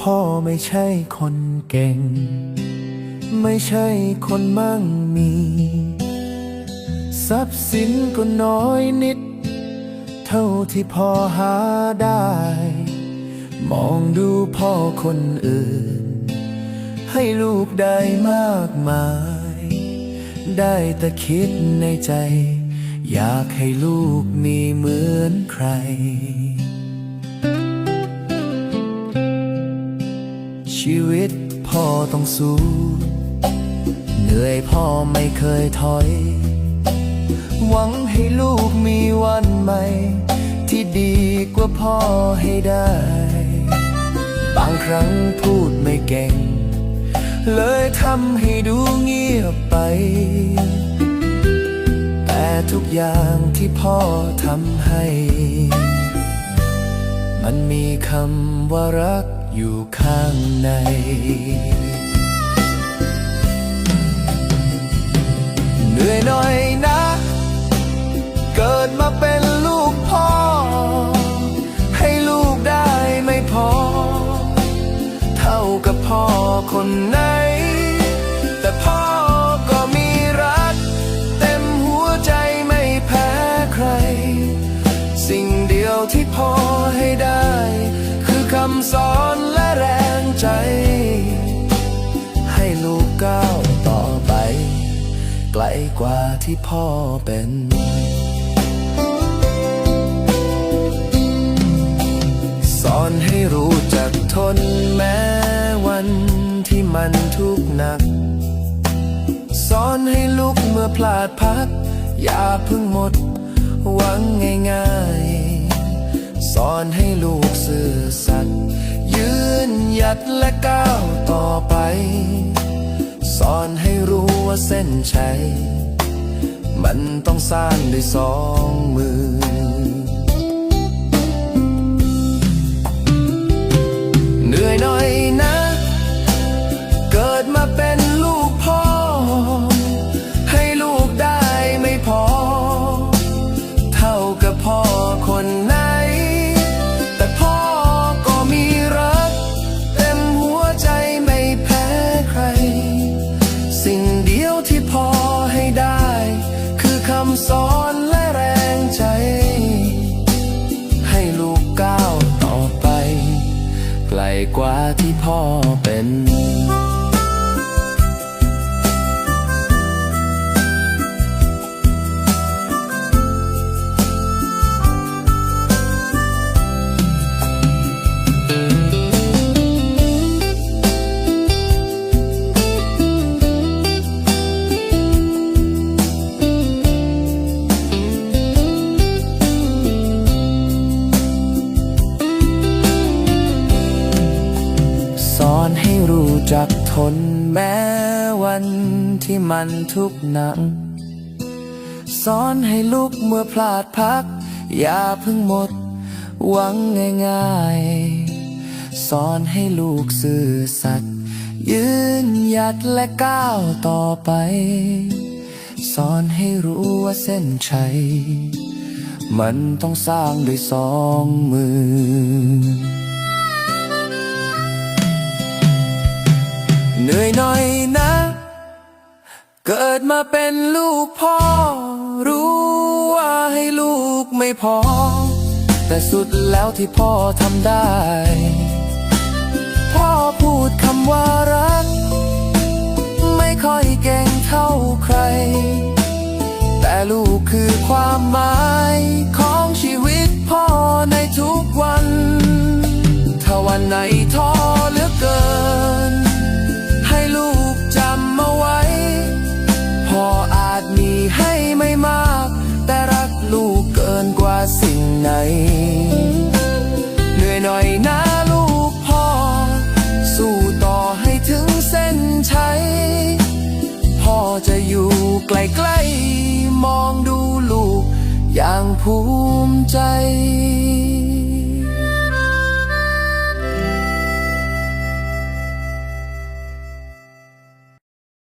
พ่อไม่ใช่คนเก่ง ไม่ใช่คนมั่งมี ทรัพย์สินก็น้อยนิด เท่าที่พอหาได้ มองดูพ่อคนอื่น ให้ลูกได้มากมาย ได้แต่คิดในใจ อยากให้ลูกมีเหมือนใคร ชีวิตพ่อต้องสู้เหนื่อยพ่อไม่เคยถอย หวังให้ลูกมีวันใหม่ ที่ดีกว่าพ่อให้ได้ บางครั้งพูดไม่เก่ง เลยทำให้ดูเงียบไป แต่ทุกอย่างที่พ่อทำให้ มันมีคำว่ารัก อยู่ข้างในเหนื่อยหน่อยนะ เกิดมาเป็นลูกพ่อ ให้ลูกได้ไม่พอ เท่ากับพ่อคนไหน แต่พ่อ นและแรงใจ ให้ลูกก้าวต่อไป ไกลกว่าที่พ่อเป็นสอนให้รู้จักทนแม้วันที่มันทุกข์หนัก สอนให้ลุกเมื่อพลาดพัก อย่าเพิ่งหมดหวังง่ายๆ สอนให้ลูกซื่อสัตย์ นหยัดและก้าวต่อไป สอนให้รู้ว่าเส้นชัย มันต้องสร้างด้วยสองมือ กลกว่าที่พ่อเป็น นที่มันทุกหนักสอนให้ลุกเมื่อพลาดพัก อย่าเพิ่งหมด หวังง่ายๆ สอนให้ลูกซื่อสัตย์ยืนหยัดและก้าวต่อไป สอนให้รู้ว่าเส้นชัย มันต้องสร้างด้วยสองมือ เหนื่อยหน่อย เกิดมาเป็นลูกพ่อ รู้ว่าให้ลูกไม่พอ แต่สุดแล้วที่พ่อทำได้ พ่อพูดคำว่ารัก ไม่ค่อยเก่งเท่าใคร แต่ลูกคือความหมายของชีวิตพ่อในทุกวัน ถ้าวันไหน ไหน เหนื่อยหน่อยนะลูกพ่อ สู้ต่อให้ถึงเส้นชัย พ่อจะอยู่ใกล้ๆ มองดูลูกอย่างภูมิใจ